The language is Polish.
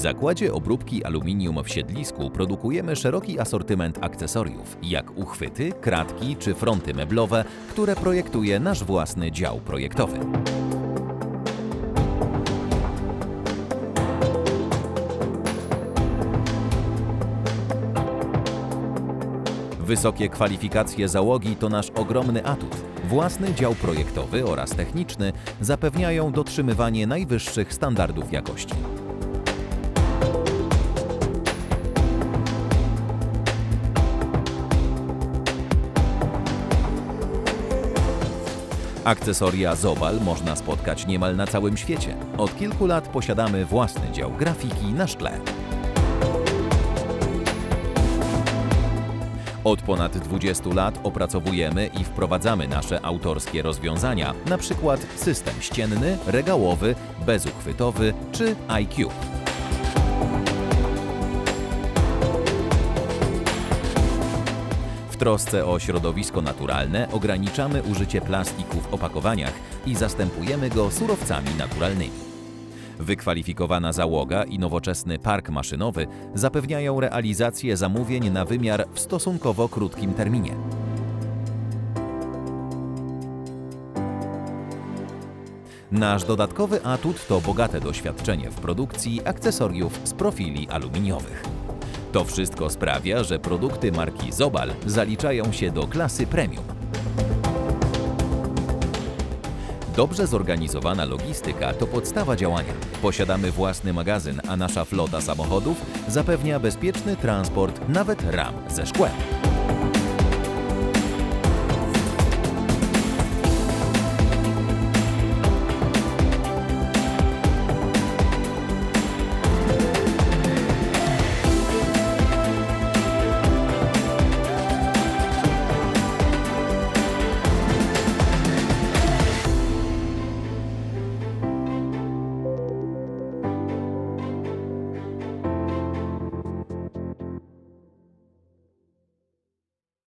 zakładzie obróbki aluminium w Siedlisku produkujemy szeroki asortyment akcesoriów, jak uchwyty, kratki czy fronty meblowe, które projektuje nasz własny dział projektowy. Wysokie kwalifikacje załogi to nasz ogromny atut. Własny dział projektowy oraz techniczny zapewniają dotrzymywanie najwyższych standardów jakości. Akcesoria Zobal można spotkać niemal na całym świecie. Od kilku lat posiadamy własny dział grafiki na szkle. Od ponad 20 lat opracowujemy i wprowadzamy nasze autorskie rozwiązania, przykład system ścienny, regałowy, bezuchwytowy czy iCube. Trosce o środowisko naturalne ograniczamy użycie plastiku w opakowaniach i zastępujemy go surowcami naturalnymi. Wykwalifikowana załoga i nowoczesny park maszynowy zapewniają realizację zamówień na wymiar w stosunkowo krótkim terminie. Nasz dodatkowy atut to bogate doświadczenie w produkcji akcesoriów z profili aluminiowych. To wszystko sprawia, że produkty marki Zobal zaliczają się do klasy premium. Dobrze zorganizowana logistyka to podstawa działania. Posiadamy własny magazyn, a nasza flota samochodów zapewnia bezpieczny transport nawet ram ze szkłem.